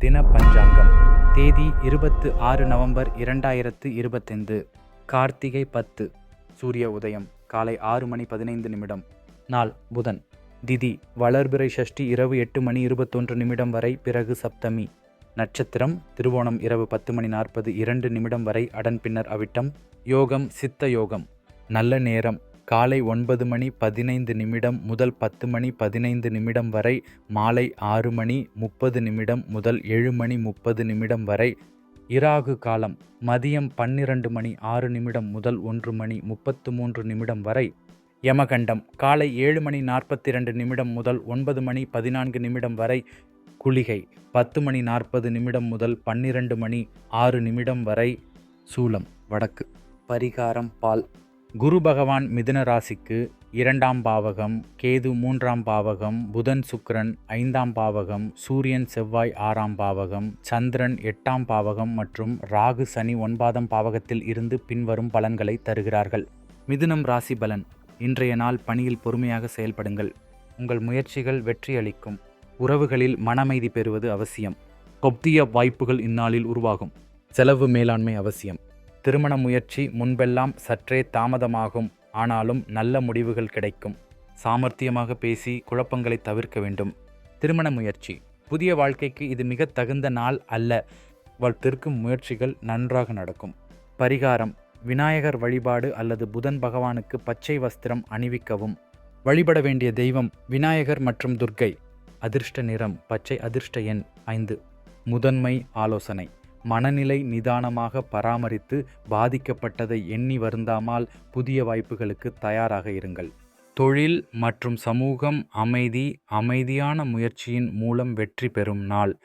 தின பஞ்சாங்கம் தேதி இருபத்து ஆறு நவம்பர் இரண்டாயிரத்து இருபத்தைந்து கார்த்திகை பத்து சூரிய உதயம் காலை ஆறு மணி பதினைந்து நிமிடம் நாள் புதன் திதி வளர்பிறை சஷ்டி இரவு எட்டு மணி இருபத்தொன்று நிமிடம் வரை பிறகு சப்தமி நட்சத்திரம் திருவோணம் இரவு பத்து மணி நாற்பது இரண்டு நிமிடம் வரை அடன் பின்னர் அவிட்டம் யோகம் சித்த யோகம் நல்ல நேரம் காலை ஒன்பது மணி பதினைந்து நிமிடம் முதல் பத்து மணி பதினைந்து நிமிடம் வரை மாலை ஆறு மணி முப்பது நிமிடம் முதல் ஏழு மணி முப்பது நிமிடம் வரை இராகு காலம் மதியம் பன்னிரண்டு மணி ஆறு நிமிடம் முதல் ஒன்று மணி முப்பத்து மூன்று நிமிடம் வரை யமகண்டம் காலை ஏழு மணி நாற்பத்தி ரெண்டு நிமிடம் முதல் ஒன்பது மணி பதினான்கு நிமிடம் வரை குளிகை பத்து மணி நாற்பது நிமிடம் முதல் பன்னிரண்டு மணி ஆறு நிமிடம் வரை சூலம் வடக்கு. பரிகாரம் பால். குரு பகவான் மிதுன ராசிக்கு இரண்டாம் பாவகம் கேது மூன்றாம் பாவகம் புதன் சுக்கிரன் ஐந்தாம் பாவகம் சூரியன் செவ்வாய் ஆறாம் பாவகம் சந்திரன் எட்டாம் பாவகம் மற்றும் ராகு சனி ஒன்பதாம் பாவகத்தில் இருந்து பின்வரும் பலன்களை தருகிறார்கள். மிதுனம் ராசி பலன். இன்றைய நாள் பணியில் பொறுமையாக செயல்படுங்கள். உங்கள் முயற்சிகள் வெற்றி அளிக்கும். உறவுகளில் மனமைதி பெறுவது அவசியம். கொப்திய வாய்ப்புகள் இந்நாளில் உருவாகும். செலவு மேலாண்மை அவசியம். திருமண முயற்சி முன்பெல்லாம் சற்றே தாமதமாகும் ஆனாலும் நல்ல முடிவுகள் கிடைக்கும். சாமர்த்தியமாக பேசி குழப்பங்களை தவிர்க்க வேண்டும். திருமண முயற்சி. புதிய வாழ்க்கைக்கு இது மிக தகுந்த நாள் அல்ல. வளர்த்திருக்கும் முயற்சிகள் நன்றாக நடக்கும். பரிகாரம். விநாயகர் வழிபாடு அல்லது புதன் பகவானுக்கு பச்சை வஸ்திரம் அணிவிக்கவும். வழிபட வேண்டிய தெய்வம் விநாயகர் மற்றும் துர்க்கை. அதிர்ஷ்ட நிறம். பச்சை அதிர்ஷ்ட எண் ஐந்து. முதன்மை ஆலோசனை. மனநிலை நிதானமாக பராமரித்து பாதிக்கப்பட்டதை எண்ணி வருந்தாமல் புதிய வாய்ப்புகளுக்கு தயாராக இருங்கள். தொழில் மற்றும் சமூகம் அமைதி அமைதியான முயற்சியின் மூலம் வெற்றி பெறும் நாள்.